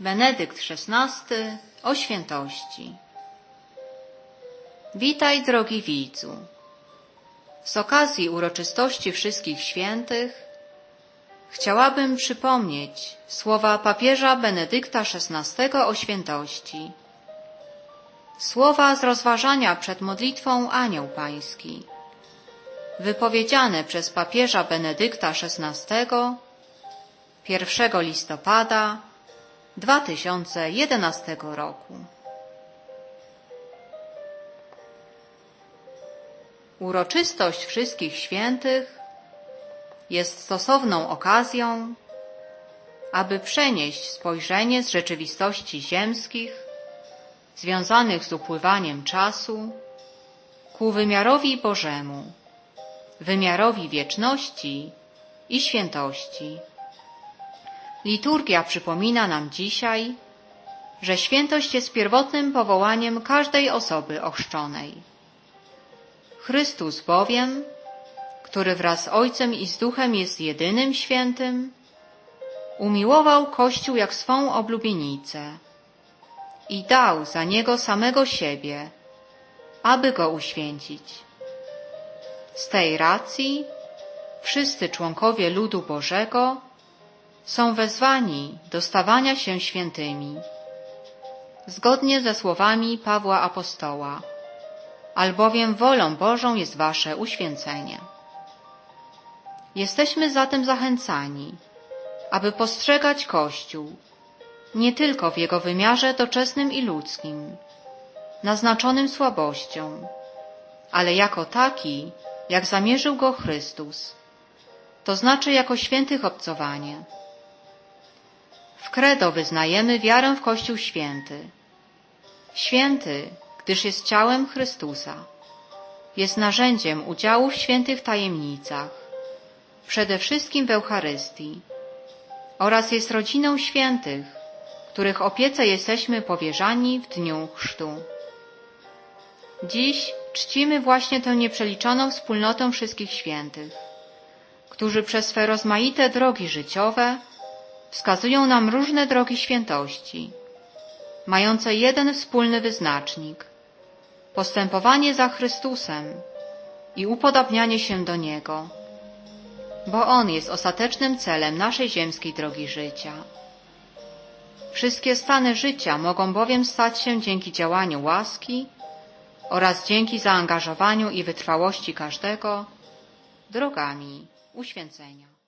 Benedykt XVI o świętości. Witaj, drogi widzu. Z okazji uroczystości Wszystkich Świętych chciałabym przypomnieć słowa papieża Benedykta XVI o świętości. Słowa z rozważania przed modlitwą Anioł Pański, wypowiedziane przez papieża Benedykta XVI 1 listopada 2011 roku. Uroczystość Wszystkich Świętych jest stosowną okazją, aby przenieść spojrzenie z rzeczywistości ziemskich, związanych z upływaniem czasu, ku wymiarowi Bożemu, wymiarowi wieczności i świętości. Liturgia przypomina nam dzisiaj, że świętość jest pierwotnym powołaniem każdej osoby ochrzczonej. Chrystus bowiem, który wraz z Ojcem i z Duchem jest jedynym świętym, umiłował Kościół jak swą oblubienicę i dał za niego samego siebie, aby go uświęcić. Z tej racji wszyscy członkowie ludu Bożego są wezwani do stawania się świętymi, zgodnie ze słowami Pawła Apostoła, albowiem wolą Bożą jest wasze uświęcenie. Jesteśmy zatem zachęcani, aby postrzegać Kościół nie tylko w jego wymiarze doczesnym i ludzkim, naznaczonym słabością, ale jako taki, jak zamierzył go Chrystus, to znaczy jako świętych obcowanie. W credo wyznajemy wiarę w Kościół święty. Święty, gdyż jest ciałem Chrystusa. Jest narzędziem udziału w świętych tajemnicach, przede wszystkim w Eucharystii, oraz jest rodziną świętych, których opiece jesteśmy powierzani w dniu chrztu. Dziś czcimy właśnie tę nieprzeliczoną wspólnotę wszystkich świętych, którzy przez swe rozmaite drogi życiowe wskazują nam różne drogi świętości, mające jeden wspólny wyznacznik postępowanie za Chrystusem i upodabnianie się do Niego, bo On jest ostatecznym celem naszej ziemskiej drogi życia. Wszystkie stany życia mogą bowiem stać się dzięki działaniu łaski oraz dzięki zaangażowaniu i wytrwałości każdego drogami uświęcenia.